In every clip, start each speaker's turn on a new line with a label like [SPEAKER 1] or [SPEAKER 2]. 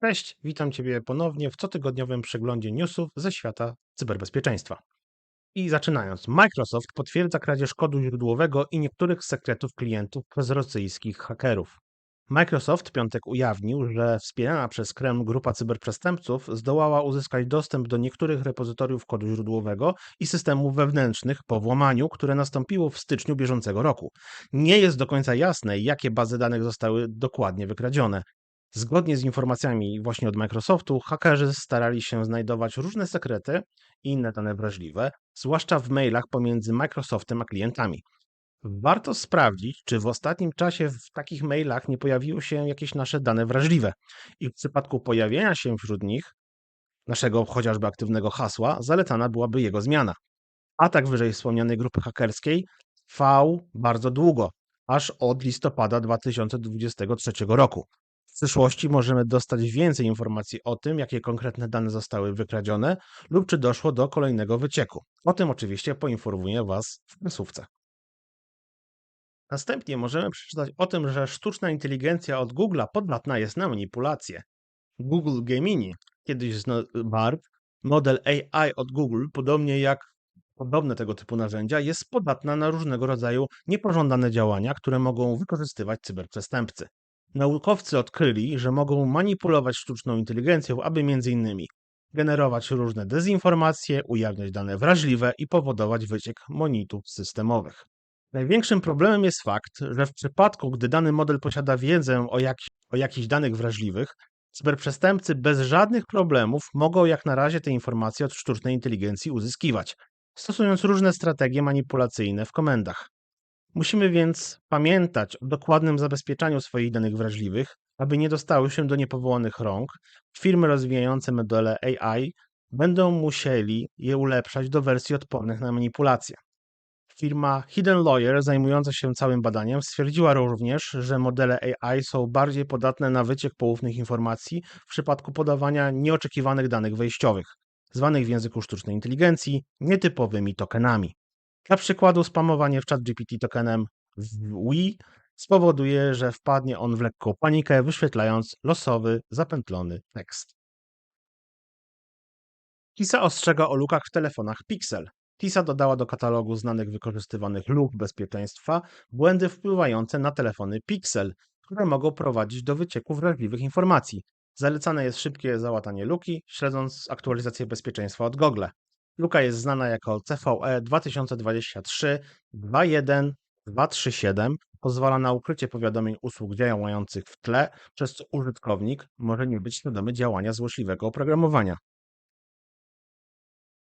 [SPEAKER 1] Cześć, witam Ciebie ponownie w cotygodniowym przeglądzie newsów ze świata cyberbezpieczeństwa. I zaczynając, Microsoft potwierdza kradzież kodu źródłowego i niektórych sekretów klientów przez rosyjskich hakerów. Microsoft w piątek ujawnił, że wspierana przez Kreml grupa cyberprzestępców zdołała uzyskać dostęp do niektórych repozytoriów kodu źródłowego i systemów wewnętrznych po włamaniu, które nastąpiło w styczniu bieżącego roku. Nie jest do końca jasne, jakie bazy danych zostały dokładnie wykradzione. Zgodnie z informacjami właśnie od Microsoftu, hakerzy starali się znajdować różne sekrety i inne dane wrażliwe, zwłaszcza w mailach pomiędzy Microsoftem a klientami. Warto sprawdzić, czy w ostatnim czasie w takich mailach nie pojawiły się jakieś nasze dane wrażliwe. I w przypadku pojawienia się wśród nich naszego chociażby aktywnego hasła, zalecana byłaby jego zmiana. Atak wyżej wspomnianej grupy hakerskiej trwał bardzo długo, aż od listopada 2023 roku. Przyszłości możemy dostać więcej informacji o tym, jakie konkretne dane zostały wykradzione lub czy doszło do kolejnego wycieku. O tym oczywiście poinformuję Was w prasówce. Następnie możemy przeczytać o tym, że sztuczna inteligencja od Google'a podatna jest na manipulacje. Google Gemini, kiedyś BART, model AI od Google, podobnie jak podobne tego typu narzędzia, jest podatna na różnego rodzaju niepożądane działania, które mogą wykorzystywać cyberprzestępcy. Naukowcy odkryli, że mogą manipulować sztuczną inteligencją, aby m.in. generować różne dezinformacje, ujawniać dane wrażliwe i powodować wyciek monitów systemowych. Największym problemem jest fakt, że w przypadku, gdy dany model posiada wiedzę o, jak, o jakichś danych wrażliwych, cyberprzestępcy bez żadnych problemów mogą jak na razie te informacje od sztucznej inteligencji uzyskiwać, stosując różne strategie manipulacyjne w komendach. Musimy więc pamiętać o dokładnym zabezpieczaniu swoich danych wrażliwych, aby nie dostały się do niepowołanych rąk. Firmy rozwijające modele AI będą musieli je ulepszać do wersji odpornych na manipulacje. Firma Hidden Lawyer, zajmująca się całym badaniem, stwierdziła również, że modele AI są bardziej podatne na wyciek poufnych informacji w przypadku podawania nieoczekiwanych danych wejściowych, zwanych w języku sztucznej inteligencji nietypowymi tokenami. Dla przykładu, spamowanie w ChatGPT tokenem Wii spowoduje, że wpadnie on w lekką panikę, wyświetlając losowy, zapętlony tekst. TISA ostrzega o lukach w telefonach Pixel. TISA dodała do katalogu znanych wykorzystywanych luk bezpieczeństwa błędy wpływające na telefony Pixel, które mogą prowadzić do wycieku wrażliwych informacji. Zalecane jest szybkie załatanie luki, śledząc aktualizację bezpieczeństwa od Google. Luka jest znana jako CVE 2023 21237. Pozwala na ukrycie powiadomień usług działających w tle, przez co użytkownik może nie być świadomy działania złośliwego oprogramowania.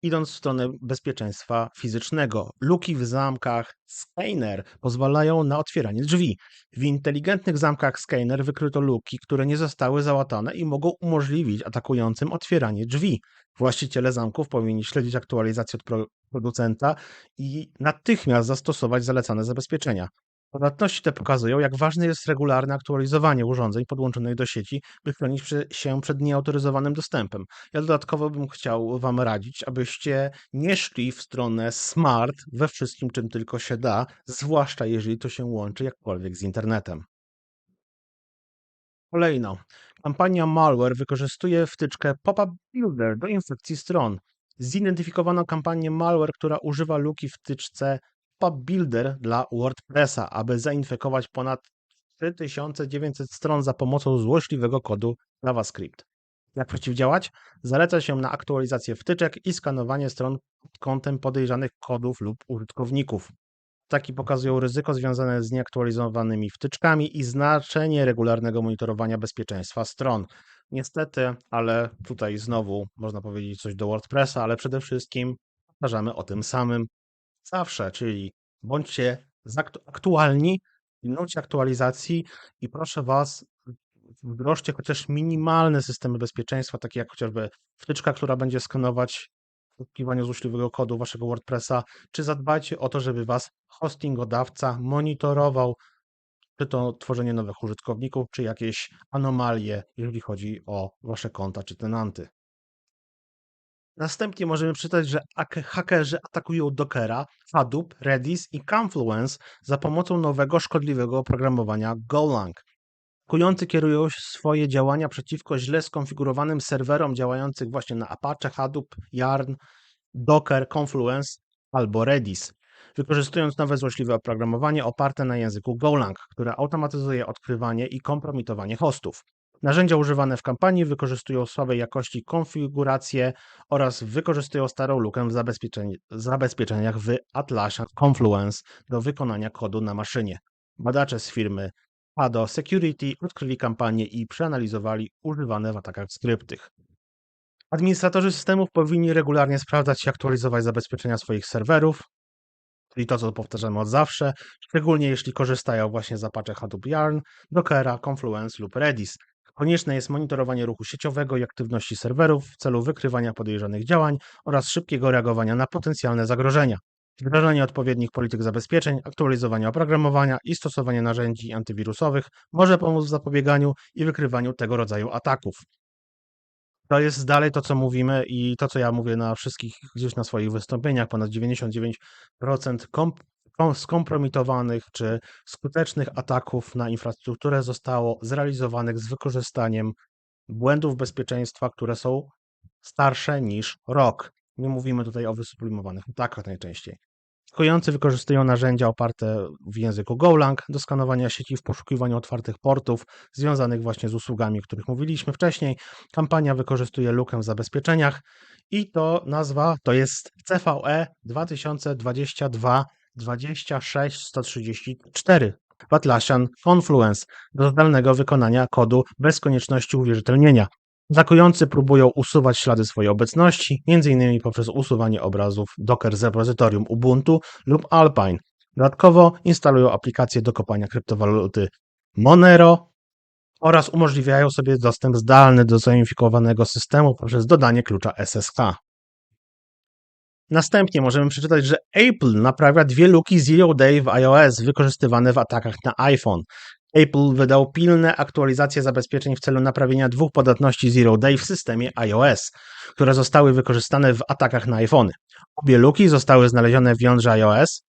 [SPEAKER 1] Idąc w stronę bezpieczeństwa fizycznego, luki w zamkach Skeiner pozwalają na otwieranie drzwi. W inteligentnych zamkach Skeiner wykryto luki, które nie zostały załatane i mogą umożliwić atakującym otwieranie drzwi. Właściciele zamków powinni śledzić aktualizację od pro- producenta i natychmiast zastosować zalecane zabezpieczenia. Podatności te pokazują, jak ważne jest regularne aktualizowanie urządzeń podłączonych do sieci, by chronić się przed nieautoryzowanym dostępem. Ja dodatkowo bym chciał Wam radzić, abyście nie szli w stronę smart we wszystkim, czym tylko się da, zwłaszcza jeżeli to się łączy jakkolwiek z internetem. Kolejno. Kampania malware wykorzystuje wtyczkę Pop-up Builder do infekcji stron. Zidentyfikowano kampanię malware, która używa luki wtyczce Pop-up Builder dla WordPressa, aby zainfekować ponad 3900 stron za pomocą złośliwego kodu JavaScript. Jak przeciwdziałać? Zaleca się na aktualizację wtyczek i skanowanie stron pod kątem podejrzanych kodów lub użytkowników. Taki pokazują ryzyko związane z nieaktualizowanymi wtyczkami i znaczenie regularnego monitorowania bezpieczeństwa stron. Niestety, ale tutaj znowu można powiedzieć coś do WordPressa, ale przede wszystkim powtarzamy o tym samym zawsze, czyli bądźcie aktualni, pilnujcie aktualizacji i proszę Was, wdrożcie chociaż minimalne systemy bezpieczeństwa, takie jak chociażby wtyczka, która będzie skanować poszukiwanie złośliwego kodu waszego WordPressa, czy zadbajcie o to, żeby was hostingodawca monitorował, czy to tworzenie nowych użytkowników, czy jakieś anomalie, jeżeli chodzi o wasze konta czy tenanty. Następnie możemy przeczytać, że ak- hakerzy atakują Dockera, Hadoop, Redis i Confluence za pomocą nowego szkodliwego oprogramowania Golang. Atakujący kierują swoje działania przeciwko źle skonfigurowanym serwerom działających właśnie na Apache, Hadoop, Yarn, Docker, Confluence albo Redis, wykorzystując nowe złośliwe oprogramowanie oparte na języku Golang, które automatyzuje odkrywanie i kompromitowanie hostów. Narzędzia używane w kampanii wykorzystują słabej jakości konfiguracje oraz wykorzystują starą lukę w zabezpieczeni- zabezpieczeniach w Atlasie Confluence do wykonania kodu na maszynie. Badacze z firmy Pado Security odkryli kampanię i przeanalizowali używane w atakach skrypty. Administratorzy systemów powinni regularnie sprawdzać i aktualizować zabezpieczenia swoich serwerów, czyli to, co powtarzamy od zawsze, szczególnie jeśli korzystają właśnie z Apache Hadoop Yarn, Dockera, Confluence lub Redis. Konieczne jest monitorowanie ruchu sieciowego i aktywności serwerów w celu wykrywania podejrzanych działań oraz szybkiego reagowania na potencjalne zagrożenia. Wdrażanie odpowiednich polityk zabezpieczeń, aktualizowanie oprogramowania i stosowanie narzędzi antywirusowych może pomóc w zapobieganiu i wykrywaniu tego rodzaju ataków. To jest dalej to, co mówimy i to, co ja mówię na wszystkich gdzieś na swoich wystąpieniach. Ponad 99% kom- kom- skompromitowanych czy skutecznych ataków na infrastrukturę zostało zrealizowanych z wykorzystaniem błędów bezpieczeństwa, które są starsze niż rok. Nie mówimy tutaj o wysublimowanych atakach najczęściej. Atakujący wykorzystują narzędzia oparte w języku Golang do skanowania sieci w poszukiwaniu otwartych portów związanych właśnie z usługami, o których mówiliśmy wcześniej. Kampania wykorzystuje lukę w zabezpieczeniach i to nazwa to jest CVE 2022 26 134 w Atlassian Confluence do zdalnego wykonania kodu bez konieczności uwierzytelnienia. Atakujący próbują usuwać ślady swojej obecności, m.in. poprzez usuwanie obrazów Docker z repozytorium Ubuntu lub Alpine. Dodatkowo instalują aplikację do kopania kryptowaluty Monero oraz umożliwiają sobie dostęp zdalny do zainfikowanego systemu poprzez dodanie klucza SSH. Następnie możemy przeczytać, że Apple naprawia dwie luki Zero Day w iOS wykorzystywane w atakach na iPhone. Apple wydał pilne aktualizacje zabezpieczeń w celu naprawienia dwóch podatności Zero Day w systemie iOS, które zostały wykorzystane w atakach na iPhony. Obie luki zostały znalezione w jądrze iOS,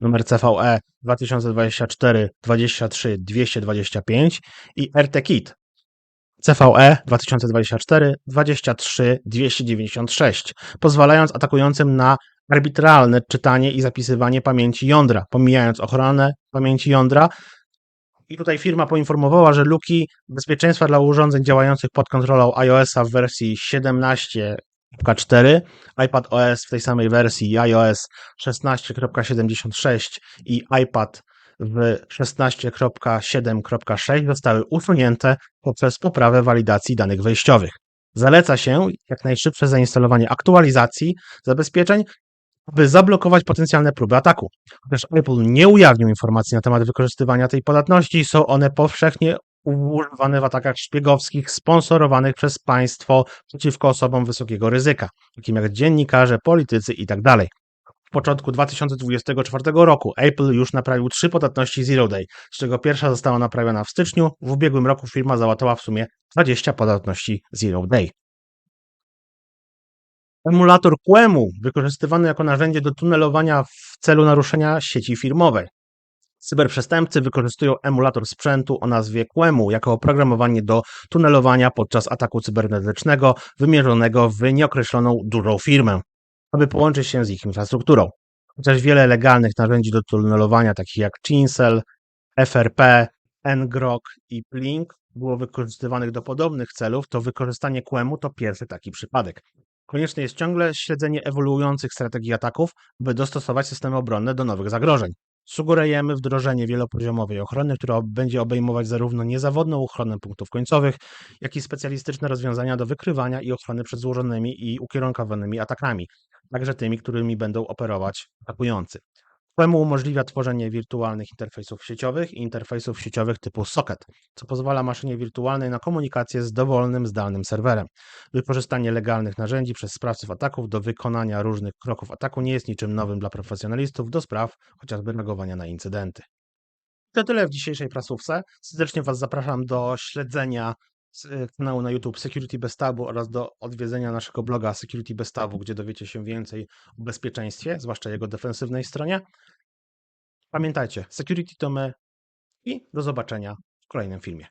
[SPEAKER 1] numer CVE 2024 23 225 i RTKit CVE 2024 23 296, pozwalając atakującym na arbitralne czytanie i zapisywanie pamięci jądra, pomijając ochronę pamięci jądra. I tutaj firma poinformowała, że luki bezpieczeństwa dla urządzeń działających pod kontrolą iOS-a w wersji 17.4, iPad OS w tej samej wersji iOS 16.76 i iPad w 16.7.6 zostały usunięte poprzez poprawę walidacji danych wejściowych. Zaleca się jak najszybsze zainstalowanie aktualizacji zabezpieczeń, aby zablokować potencjalne próby ataku. Chociaż Apple nie ujawnił informacji na temat wykorzystywania tej podatności, są one powszechnie używane w atakach szpiegowskich sponsorowanych przez państwo przeciwko osobom wysokiego ryzyka, takim jak dziennikarze, politycy itd. W początku 2024 roku Apple już naprawił trzy podatności Zero Day, z czego pierwsza została naprawiona w styczniu. W ubiegłym roku firma załatała w sumie 20 podatności Zero Day. Emulator QEMU wykorzystywany jako narzędzie do tunelowania w celu naruszenia sieci firmowej. Cyberprzestępcy wykorzystują emulator sprzętu o nazwie QEMU jako oprogramowanie do tunelowania podczas ataku cybernetycznego wymierzonego w nieokreśloną dużą firmę, aby połączyć się z ich infrastrukturą. Chociaż wiele legalnych narzędzi do tunelowania, takich jak Chincel, FRP, ngrok i Plink, było wykorzystywanych do podobnych celów, to wykorzystanie QEMU to pierwszy taki przypadek. Konieczne jest ciągle śledzenie ewoluujących strategii ataków, by dostosować systemy obronne do nowych zagrożeń. Sugerujemy wdrożenie wielopoziomowej ochrony, która będzie obejmować zarówno niezawodną ochronę punktów końcowych, jak i specjalistyczne rozwiązania do wykrywania i ochrony przed złożonymi i ukierunkowanymi atakami, także tymi, którymi będą operować atakujący. QEMU umożliwia tworzenie wirtualnych interfejsów sieciowych i interfejsów sieciowych typu socket, co pozwala maszynie wirtualnej na komunikację z dowolnym, zdalnym serwerem. Wykorzystanie legalnych narzędzi przez sprawców ataków do wykonania różnych kroków ataku nie jest niczym nowym dla profesjonalistów do spraw chociażby reagowania na incydenty. To tyle w dzisiejszej prasówce. Serdecznie Was zapraszam do śledzenia kanału na YouTube Security Bez Tabu oraz do odwiedzenia naszego bloga Security Bez Tabu, gdzie dowiecie się więcej o bezpieczeństwie, zwłaszcza jego defensywnej stronie. Pamiętajcie, security to my i do zobaczenia w kolejnym filmie.